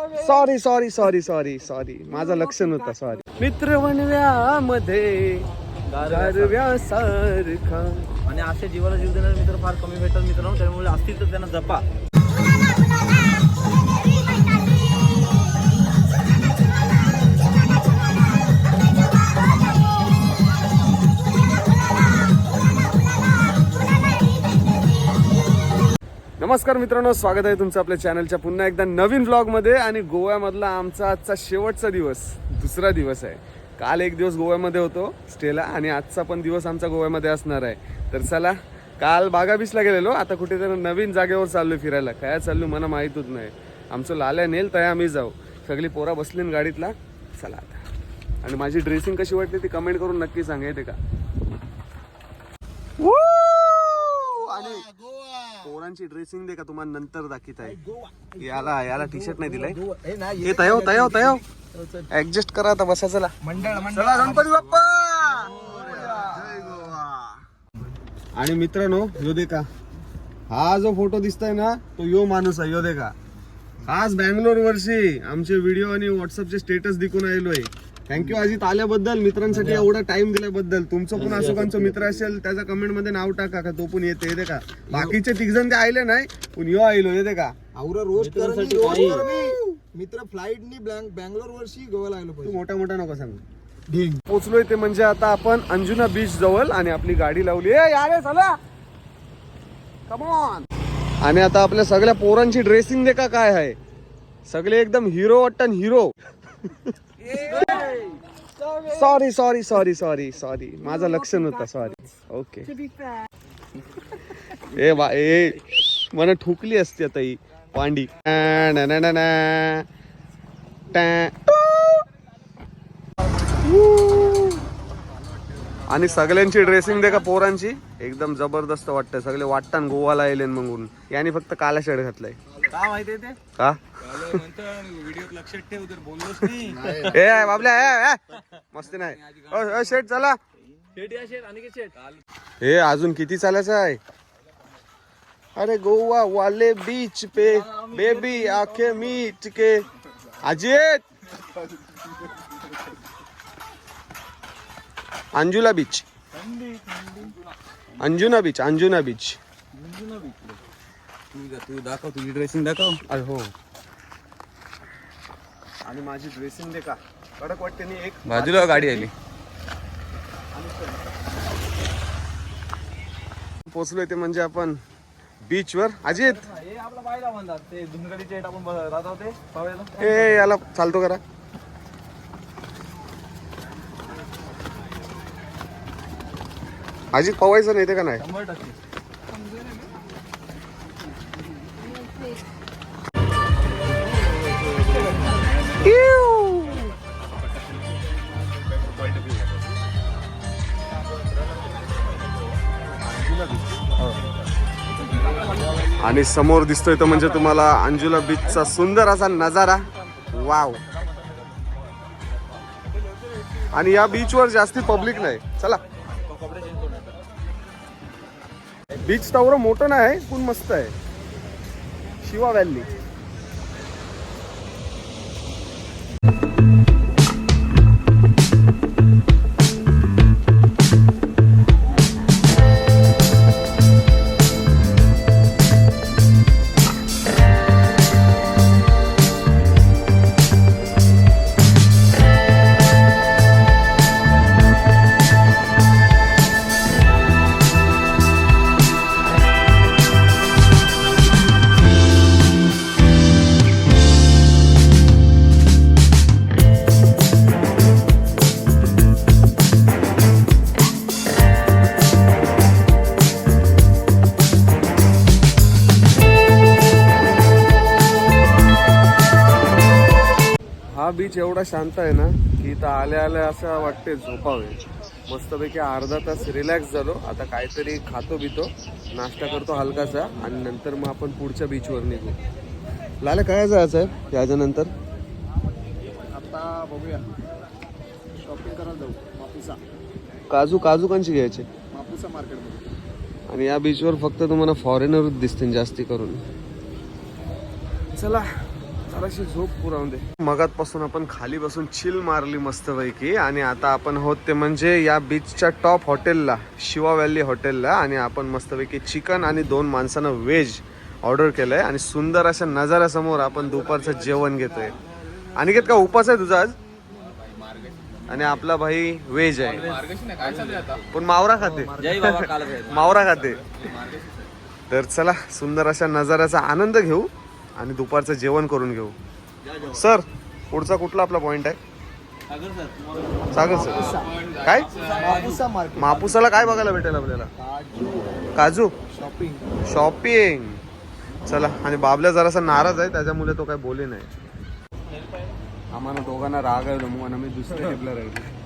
Sorry sorry sorry sorry sorry माझं लक्ष नव्हतं सॉरी मित्र बनव्यामध्ये गारव्यासारखा. आणि असे जीवाला जीव देणारे मित्र फार कमी भेटतात मित्रांनो त्यामुळे असतील तर त्यांना जपा. नमस्कार मित्रांनो स्वागत आहे तुमचं आपल्या चॅनलच्या पुन्हा एकदा नवीन व्लॉगमध्ये आणि गोव्यामधला आमचा आजचा शेवटचा दिवस दुसरा दिवस आहे. काल एक दिवस गोव्यामध्ये होतो स्टेला आणि आजचा पण दिवस आमचा गोव्यामध्ये असणार आहे. तर चला काल बागा बीचला गेलेलो आता कुठेतरी नवीन जागेवर चाललो फिरायला. काय चाललो मला माहीतच नाही. आमचं लाल्या नेल तया आम्ही जाऊ. सगळी पोरा बसली गाडीतला. चला आता. आणि माझी ड्रेसिंग कशी वाटली ती कमेंट करून नक्की सांगा येते का! आणि पोरांची ड्रेसिंग दे का तुम्हाला नंतर दाखवत आहे याला याला टी शर्ट नाही दिलाय. हे तयाव तयाव तयाव. ऍडजस्ट करा आता बसा चला. मंडळ चला गणपती बाप्पा! आणि मित्रांनो यो दे का हा जो फोटो दिसतोय ना तो यो माणूस आहे यो दे का खास बँगलोर वर्षी आमचे व्हिडिओ आणि व्हॉट्सअपचे स्टेटस दिकून आलोय थँक्यू अजित आल्याबद्दल मित्रांसाठी एवढा टाइम दिल्याबद्दल. तुमचं पण अशोकांचं मित्र असेल त्याच्या कमेंटमध्ये नाव टाका का तो पण येते येते का बाकीचे तिघ जण ते आले नाही पण यो आलो येते का आवरा रोस्ट कर मित्रांसाठी रोस्ट काही. कर मी. मित्र फ्लाईट नी बँगलोर वर्षी गोवाला आलो तू पाहिजे. मोठा मोठा नको सांग. ढिंग. पोचलोय ते म्हणजे आता आपण अंजुना बीच जवळ आणि आपली गाडी लावली. ए यारे चला कमॉन आणि आता आपल्या सगळ्या पोरांची ड्रेसिंग दे का काय आहे. सगळे एकदम hero वाटन hero sorry sorry sorry sorry sorry माझं लक्ष नव्हतं सॉरी ओके ए बा ए मला ठुकली असती आता ही पांडी. आणि सगळ्यांची ड्रेसिंग दे का पोरांची. एकदम जबरदस्त वाटतं सगळे वाटतान गोवाला येले म्हणून याने फक्त काला शर्ट घातलाय. का माहितीये ते? का? व्हिडिओत लक्षात ठेव तर बोललोच नाही. ए बाबल्या ए, ए. मस्ती नाही. शेट चला. शेट या शेट आणि शेट हे अजून किती चालायचं आहे? अरे गोवा वाले बीच पे बेबी आखे मीट के. Ajit! Anjula beach. Anjuna beach Anjuna beach. तू तू दाखव तुझी ड्रेसिंग दाखव. अरे हो. आणि माझी ड्रेसिंग दे का? कडक वाटते नी एक बाजूला गाडी आली. पोचलोय ते म्हणजे आपण बीच वर. अजित? हे याला चालतो करा. अजित पवायचं नाही ते का नाही? आणि समोर दिसतोय तो म्हणजे तुम्हाला अंजुला बीचचा सुंदर असा नजारा. वाव आणि या बीचवर जास्ती पब्लिक नाही. चला. बीच तेवढं मोठं नाही पण मस्त आहे. शिवा व्हॅली हा बीच एवढा शांत आहे ना की इथं आल्या आल्या असं वाटते झोपावे. मस्तपैकी अर्धा तास रिलॅक्स झालो. आता काहीतरी खातो बितो नाश्ता करतो हलकासा आणि नंतर मग आपण पुढच्या बीचवर निघू. लाला काय जायचं आहे याच्यानंतर आता बघूया. शॉपिंग करायला जाऊ. मापुसा. काजू काजू कांची घ्यायचे? मापुसा मार्केटमध्ये. आणि या बीचवर फक्त तुम्हाला फॉरेनरच दिसतील जास्ती करून. चला जराशी झोप पुरवून दे. मगातपासून आपण खाली बसून चिल मारली मस्तपैकी आणि आता आपण आहोत ते म्हणजे या बीचच्या टॉप हॉटेलला शिवा व्हॅली हॉटेलला आणि आपण मस्तपैकी चिकन आणि दोन माणसानं व्हेज ऑर्डर केलंय आणि सुंदर अशा नजाऱ्यासमोर आपण दुपारचं जेवण घेतोय. अनिकेत का उपास आहे तुझा आज? आणि आपला भाई व्हेज आहे. पण मावरा खाते. काल मावरा खाते. तर चला सुंदर अशा नजाऱ्याचा आनंद घेऊ. आणि दुपारचं जेवण करून घेऊ. सर पुढचा कुठला आपला पॉइंट आहे? सागर सर. काय? मापुसाला काय बघायला भेटेल आपल्याला? काजू? शॉपिंग शॉपिंग चला आणि बाबल्या जरासा नाराज आहे त्याच्यामुळे तो काय बोले नाही. आम्हाला दोघांना राग आहे म्हणून आम्ही दुसऱ्या टेबला राहिलो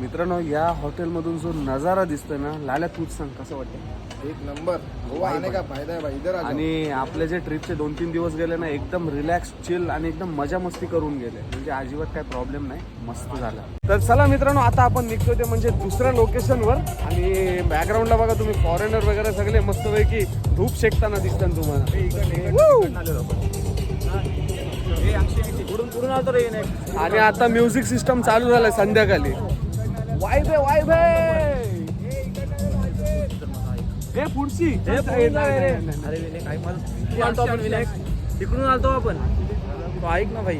मित्रांनो या हॉटेलमधून जो नजारा दिसतोय ना लाल्या तूच सांग कसं वाटतं एक नंबर. गोवा आने का फायदा है भाई. इधर आ जाओ. आणि आपले जे ट्रिपचे दोन तीन दिवस गेले ना एकदम रिलॅक्स चिल आणि एकदम मजा मस्ती करून गेले. म्हणजे अजिबात काय प्रॉब्लेम नाही. मस्त झाला. तर चला मित्रांनो आता आपण निघतोय ते म्हणजे दुसऱ्या लोकेशनवर आणि बॅकग्राऊंडला बघा तुम्ही फॉरेनर वगैरे सगळे मस्तपैकी धूप शेकताना दिसतात तुम्हाला. आणि आता म्युझिक सिस्टम चालू झालंय संध्याकाळी. वायबे वायबे हे पुढची हे रे. अरे विनायक ऐक मला तिकडून आलतो आपण विनायक. तिकडून आलतो आपण. तो ऐक ना भाई.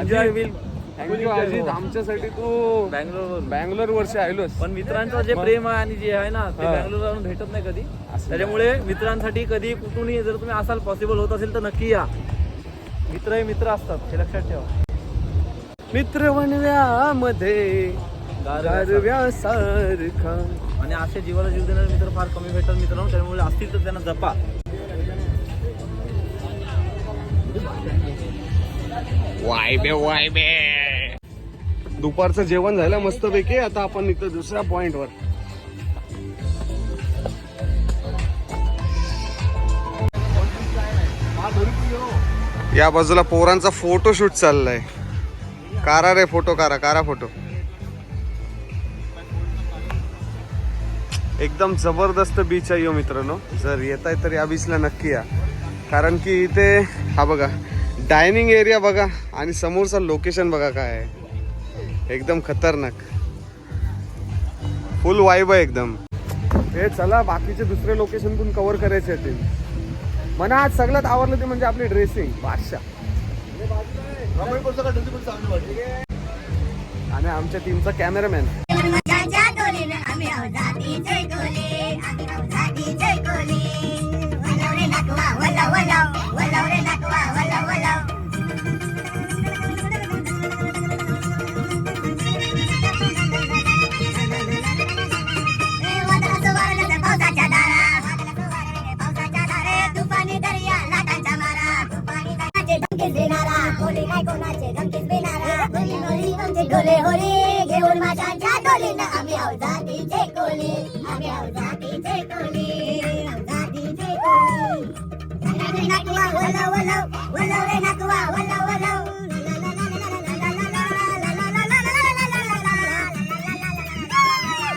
एन्जॉय विल थँक्यू अजित आमच्यासाठी तू बँगलोर बँगलोर वर्षी आलोस पण मित्रांचं जे प्रेम आहे आणि जे आहे ना ते. बँगलोर जाऊन भेटत नाही कधी. त्याच्यामुळे मित्रांसाठी कधी कुठूनही जर तुम्ही असाल पॉसिबल होत असेल तर नक्की या. मित्र हे मित्र असतात हे लक्षात ठेवा. मित्र वनव्यामध्ये गारव्यासारखा आणि असे जीवाला जीव देणारे मित्र फार कमी भेटतात मित्रांनो त्यामुळे असतील तर त्यांना जपा. वायबे वायबे दुपारचं जेवण झालं मस्तपैकी आता आपण निघतो दुसऱ्या पॉइंट वर. या बाजूला पोरांचा फोटोशूट चाललाय. कारा रे फोटो कारा कारा फोटो एकदम जबरदस्त बीच आहे यो मित्रांनो. जर येत आहे तर या बीचला नक्की या. कारण की इथे हा बघा डायनिंग एरिया बघा आणि समोरचा लोकेशन बघा काय आहे. एकदम खतरनाक. फुल वाईब आहे एकदम. हे चला बाकीचे दुसरे लोकेशन पण कव्हर करायचे ते मला आज सगळ्यात आवडलं ते म्हणजे आपली ड्रेसिंग बादशाह. आणि आमच्या टीमचा कॅमेरामॅन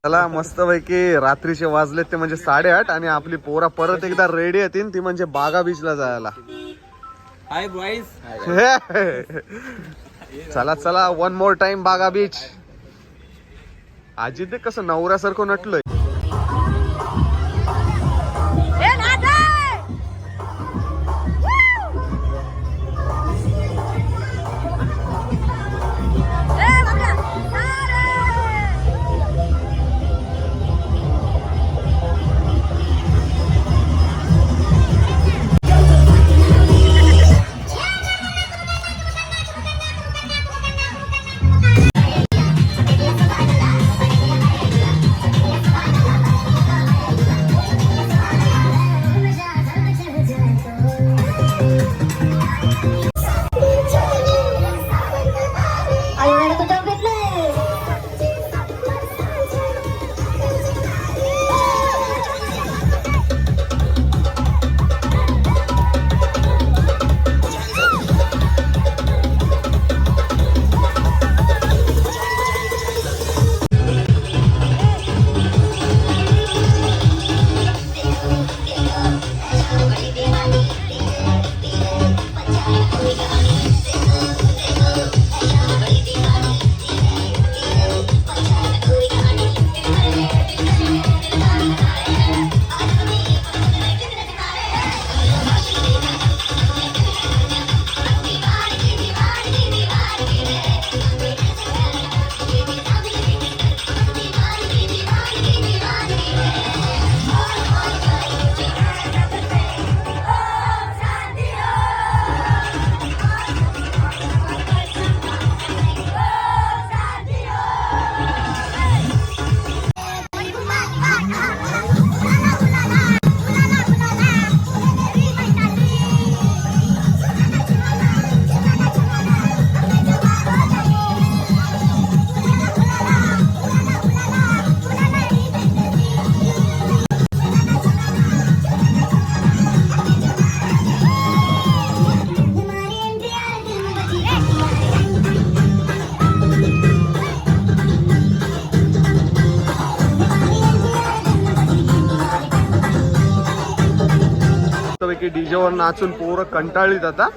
चला मस्तपैकी रात्रीचे वाजलेत ते म्हणजे साडेआठ आणि आपली पोरा परत एकदा रेडी येतील ती म्हणजे बागा बीचला जायला. हाय बॉईज चला चला one more time Baga beach आजी ते कसं नवऱ्यासारखं नटलोय. डीजेवर नाचून पोरं कंटाळलीत आता.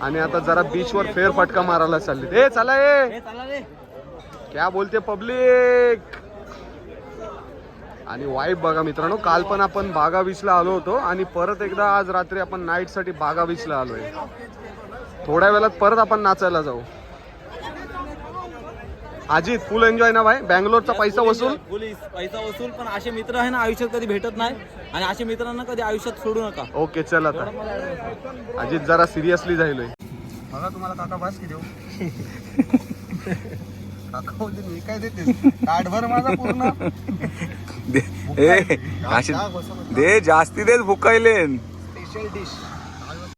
आणि आता जरा बीचवर फेरफटका मारायला चालली ए चला ए. क्या बोलते पब्लिक आणि वाईब बघा मित्रांनो काल पण आपण बागा बीचला आलो होतो आणि परत एकदा आज रात्री आपण नाईटसाठी बागा बीचला आलोय. थोड्या वेळात परत आपण नाचायला जाऊ. अजित फुल एन्जॉय ना भाई. बँगलोरचा पैसा वसूल. पोलीस पैसा वसूल पण असे मित्र आहे ना आयुष्यात कधी भेटत नाही. आणि असे मित्रांना कधी आयुष्यात सोडू नका. ओके चल आता. अजित जरा सिरियसली जायलोय बघा तुम्हाला काका बस की देऊ. काका बोलते मी काय देते? ताटभर माझा पूर्ण. दे अशी दे जास्ती देत भुकायलेन. Special dish